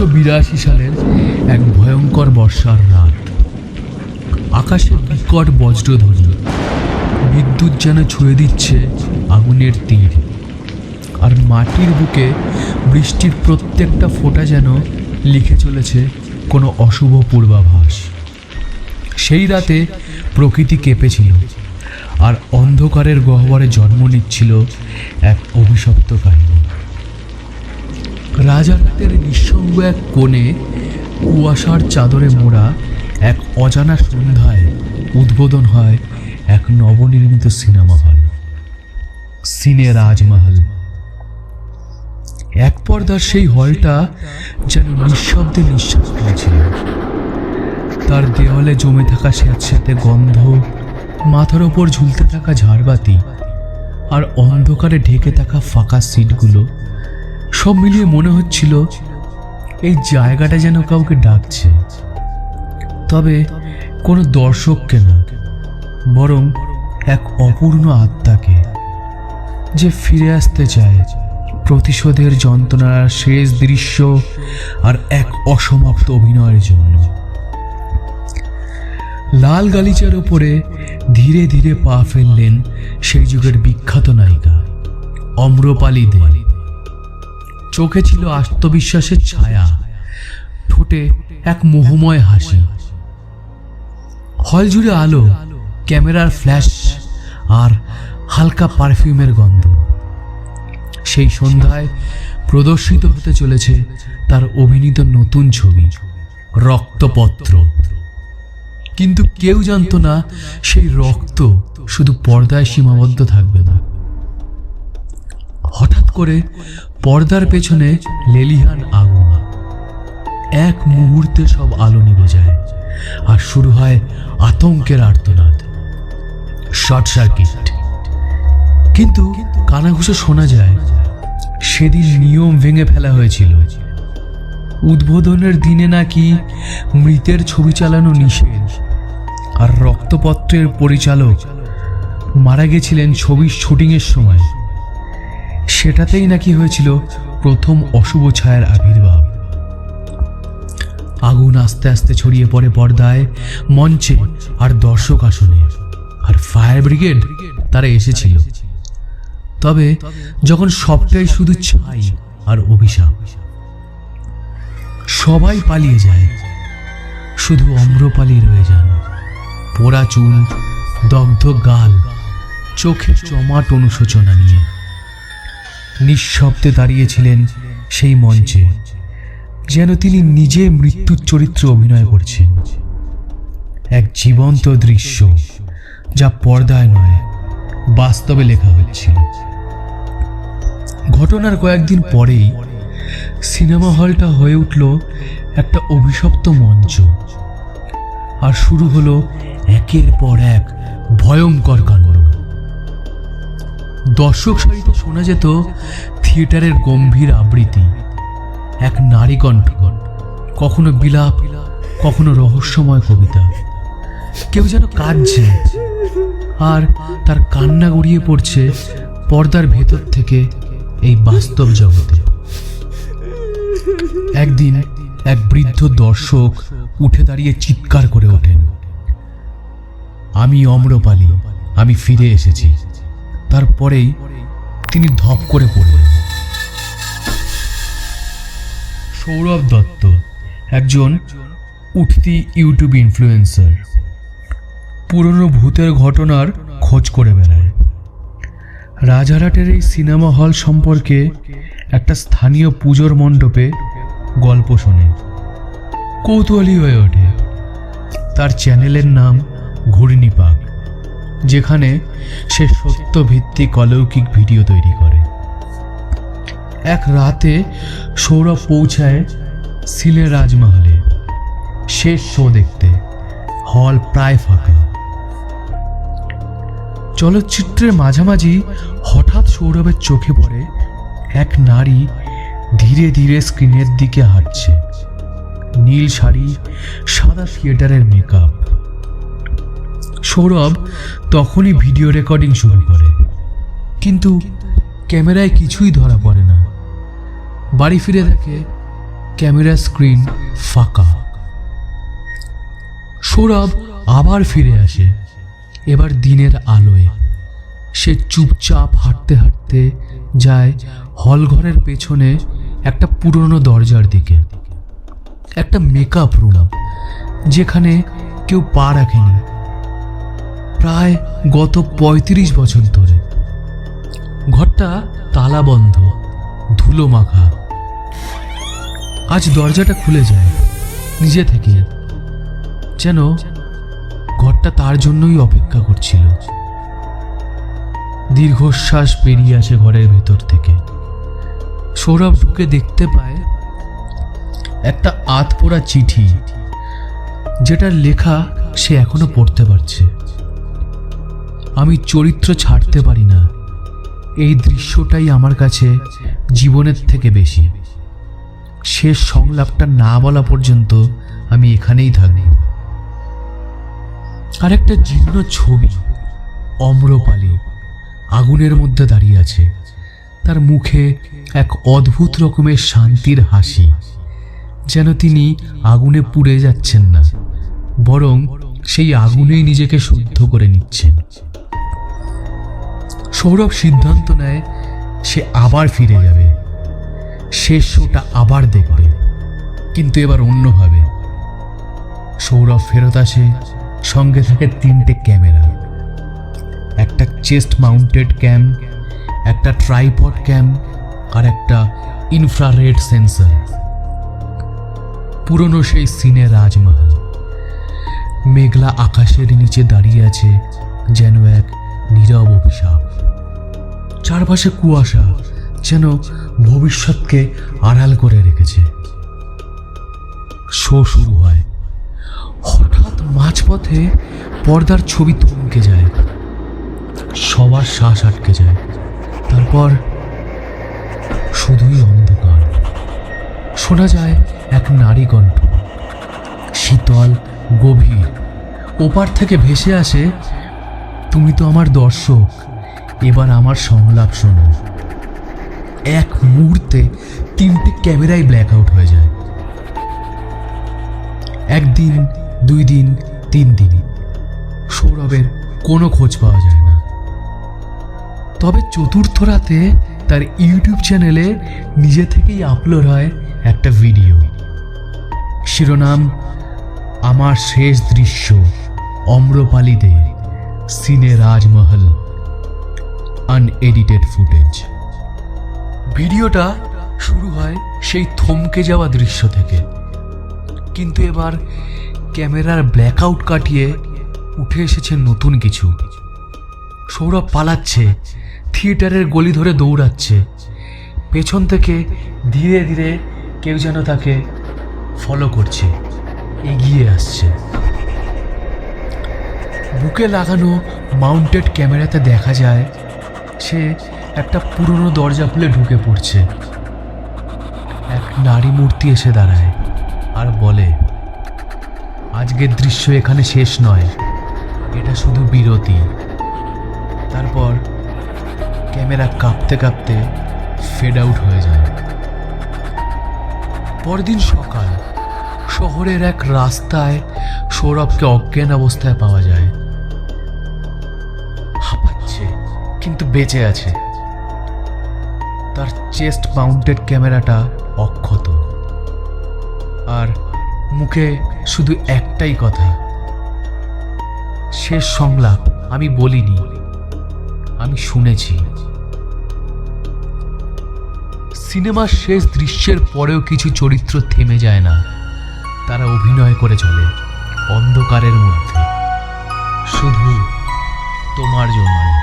উনিশশো বিরাশি সালের এক ভয়ঙ্কর বর্ষার রাত। আকাশে বিকট বজ্রধ্বনি, বিদ্যুৎ যেন ছুঁয়ে দিচ্ছে আগুনের তীর, আর মাটির বুকে বৃষ্টির প্রত্যেকটা ফোঁটা যেন লিখে চলেছে কোনো অশুভ পূর্বাভাস। সেই রাতে প্রকৃতি কেঁপেছিল, আর অন্ধকারের গহ্বরে জন্ম নিচ্ছিল এক অভিশপ্ত কাহিনী। রাজারহাটের নিঃসঙ্গ এক কোণে কুয়াশার চাদরে মোড়া এক অজানা সন্ধ্যায় উদ্বোধন হয় এক নবনির্মিত সিনেমা হল, সিনে রাজমহল। এক পর্দার সেই হলটা যেন নিঃশব্দে নিঃশ্বাস ফেলেছিল। তার দেওয়ালে জমে থাকা স্যাঁতস্যাঁতে গন্ধ, মাথার ওপর ঝুলতে থাকা ঝাড়বাতি আর অন্ধকারে ঢেকে থাকা ফাঁকা সিটগুলো সব মিলিয়ে মনে হচ্ছিল এই জায়গাটা যেন কাউকে ডাকছে। তবে কোনো দর্শককে না, বরং এক অপূর্ণ আত্মাকে যে ফিরে আসতে চায় প্রতিশোধের যন্ত্রণার শেষ দৃশ্য আর এক অসমাপ্ত অভিনয়ের জন্য। লাল গালিচার ওপরে ধীরে ধীরে পা ফেললেন সেই যুগের বিখ্যাত নায়িকা, অম্রপালি দে। চোখে ছিল আত্মবিশ্বাসের ছায়া। ঠোঁটে এক মোহময় হাসি। হল জুড়ে আলো, ক্যামেরার ফ্ল্যাশ আর হালকা পারফিউমের গন্ধ। সেই সন্ধ্যায় প্রদর্শিত হতে চলেছে তার অভিনীত নতুন ছবি, রক্তপত্র। কিন্তু কেউ জানতো না সেই রক্ত শুধু পর্দায় সীমাবদ্ধ থাকবে না। হঠাৎ করে পর্দার পেছনে লেলিহান আগুন। এক মুহূর্তে সব আলো নিভে যায়, আর শুরু হয় আতঙ্কের আর্তনাদ। Short circuit. কিন্তু কানাঘুষো শোনা যায়, সেদিন নিয়ম ভেঙে ফেলা হয়েছিল। উদ্বোধনের দিনে নাকি মৃতের ছবি চালানো নিষেধ, আর রক্তপত্রের পরিচালক মারা গেছিলেন ছবির শুটিংয়ের সময়। সেটাতেই নাকি হয়েছিল প্রথম অশুভ ছায়ার আবির্ভাব। আগুন আস্তে আস্তে ছড়িয়ে পড়ে পর্দায়, মঞ্চে আর দর্শক আসনে। আর ফায়ার ব্রিগেড তারা এসেছিল। তবে যখন সবটাই শুধু ছাই আর অভিশাপ, সবাই পালিয়ে যায়। শুধু অম্রপালি রয়ে যান। পোড়া চুল, দগ্ধ গাল, চোখে জমাট অনুশোচনা নিয়ে। নিঃশব্দে দাঁড়িয়েছিলেন সেই মঞ্চে, যেন তিনি নিজে মৃত্যুর চরিত্র অভিনয় করছেন। এক জীবন্ত দৃশ্য যা পর্দায় নয়, বাস্তবে লেখা হচ্ছিল ঘটনার কয়েকদিন পরেই সিনেমা হলটা হয়ে উঠল একটা অভিশপ্ত মঞ্চ, আর শুরু হলো একের পর এক ভয়ঙ্কর কাণ্ড। দর্শক সারিতে শোনা যেত থিয়েটারের গম্ভীর আবৃত্তি, এক নারী কণ্ঠ কখনো বিলাপ, কখনো রহস্যময় কবিতা। কেউ যেন কাঁদছে আর তার কান্না গড়িয়ে পড়ছে পর্দার ভেতর থেকে এই বাস্তব জগতে। একদিন এক বৃদ্ধ দর্শক উঠে দাঁড়িয়ে চিৎকার করে ওঠেন, আমি অম্রপালি, আমি ফিরে এসেছি। তারপরেই তিনি ধপ করে পড়লেন। সৌরভ দত্ত একজন উঠতি ইউটিউব ইনফ্লুয়েন্সার। পুরনো ভূতের ঘটনার খোঁজ করে বেড়ায়। রাজারহাটের এই সিনেমা হল সম্পর্কে একটা স্থানীয় পুজোর মণ্ডপে গল্প শোনে। কৌতূহলী হয়ে ওঠে। তার চ্যানেলের নাম ঘূর্ণি পাক যেখানে সে সত্য সত্যভিত্তিক অলৌকিক ভিডিও তৈরি করে। এক রাতে সৌরভ পৌঁছায় সিলে রাজমহলে। শেষ শো দেখতে। হল প্রায় ফাঁকা। চলচ্চিত্রের মাঝামাঝি হঠাৎ সৌরভের চোখে পড়ে এক নারী ধীরে ধীরে স্ক্রিনের দিকে হাঁটছে। নীল শাড়ি, সাদা থিয়েটারের মেকআপ। সৌরভ তখনই ভিডিও রেকর্ডিং শুরু করে। কিন্তু ক্যামেরায় কিছুই ধরা পড়ে না। বাড়ি ফিরে দেখে ক্যামেরা স্ক্রিন ফাঁকা। সৌরভ আবার ফিরে আসে। এবার দিনের আলোয়। সে চুপচাপ হাঁটতে হাঁটতে যায় হল ঘরের পেছনে একটা পুরনো দরজার দিকে। একটা মেকআপ রুম, যেখানে কেউ পা রাখেনি। প্রায় গত পঁয়ত্রিশ বছর ধরে। ঘরটা তালা বন্ধ ধুলো মাখা আজ দরজাটা খুলে যায়, নিজে থেকে। যেন ঘরটা তার জন্যই অপেক্ষা করছিল। দীর্ঘশ্বাস বেরিয়ে আসে ঘরের ভেতর থেকে। সৌরভ ঢুকে দেখতে পায় একটা আধপোড়া চিঠি, যেটার লেখা সে এখনও পড়তে পারছে। আমি চরিত্র ছাড়তে পারি না। এই দৃশ্যটাই আমার কাছে জীবনের থেকে বেশি। শেষ সংলাপটা না বলা পর্যন্ত আমি এখানেই থাকি। আর একটা জীর্ণ ছবি, অম্রপালি, আগুনের মধ্যে দাঁড়িয়ে আছে। তার মুখে এক অদ্ভুত রকমের শান্তির হাসি, যেন তিনি আগুনে পুড়ে যাচ্ছেন না, বরং সেই আগুনেই নিজেকে শুদ্ধ করে নিচ্ছেন। সৌরভ সিদ্ধান্ত নেয় সে আবার ফিরে যাবে। শেষ শোটা আবার দেখবে, কিন্তু এবার অন্যভাবে। সৌরভ ফেরত আসে, সঙ্গে থাকে তিনটে ক্যামেরা। একটা চেস্ট মাউন্টেড ক্যাম, একটা ট্রাইপড ক্যাম আর একটা ইনফ্রারেড সেন্সর। পুরনো সেই সিনে রাজমহল। মেঘলা আকাশের নিচে দাঁড়িয়ে আছে যেন এক নীরব অভিশাপ। চারপাশে কুয়াশা যেন ভবিষ্যৎকে আড়াল করে রেখেছে। শো শুরু হয়। হঠাৎ মাঝপথে পর্দার ছবি থমকে যায়। সবার শ্বাস আটকে যায়। তারপর শুধুই অন্ধকার। শোনা যায় এক নারী কণ্ঠ। শীতল, গভীর, ওপার থেকে ভেসে আসে তুমি তো আমার দর্শক। এবার আমার সংলাপ শোনো। এক মুহূর্তে তিনটে ক্যামেরাই ব্ল্যাক আউট হয়ে যায়। একদিন দুই দিন তিন দিন সৌরভের কোনো খোঁজ পাওয়া যায় না। তবে চতুর্থ রাতে তার ইউটিউব চ্যানেলে নিজে থেকেই আপলোড হয় একটা ভিডিও শিরোনাম, আমার শেষ দৃশ্য, অম্রপালি দে সিনে রাজমহল আনএডিটেড ফুটেজ ভিডিওটা শুরু হয় সেই থমকে যাওয়া দৃশ্য থেকে। কিন্তু এবার ক্যামেরার ব্ল্যাকআউট কাটিয়ে উঠে এসেছে নতুন কিছু। সৌরভ পালাচ্ছে, থিয়েটারের গলি ধরে দৌড়াচ্ছে। পেছন থেকে ধীরে ধীরে কেউ যেন তাকে ফলো করছে, এগিয়ে আসছে। বুকে লাগানো মাউন্টেড ক্যামেরাতে দেখা যায়, সে একটা পুরনো দরজা খুলে ঢুকে পড়ছে। এক নারী মূর্তি এসে দাঁড়ায় আর বলে, আজকের দৃশ্য এখানে শেষ নয়, এটা শুধু বিরতি। তারপর ক্যামেরা কাঁপতে কাঁপতে ফেড আউট হয়ে যায়। পরদিন সকাল, শহরের এক রাস্তায় সৌরভকে অজ্ঞান অবস্থায় পাওয়া যায়। কিন্তু বেঁচে আছে। তার চেস্ট মাউন্টেড ক্যামেরাটা অক্ষত। আর মুখে শুধু একটাই কথা। শেষ সংলাপ আমি বলিনি, আমি শুনেছি। সিনেমার শেষ দৃশ্যের পরেও কিছু চরিত্র থেমে যায় না। তারা অভিনয় করে চলে, অন্ধকারের মধ্যে। শুধু তোমার জন্য।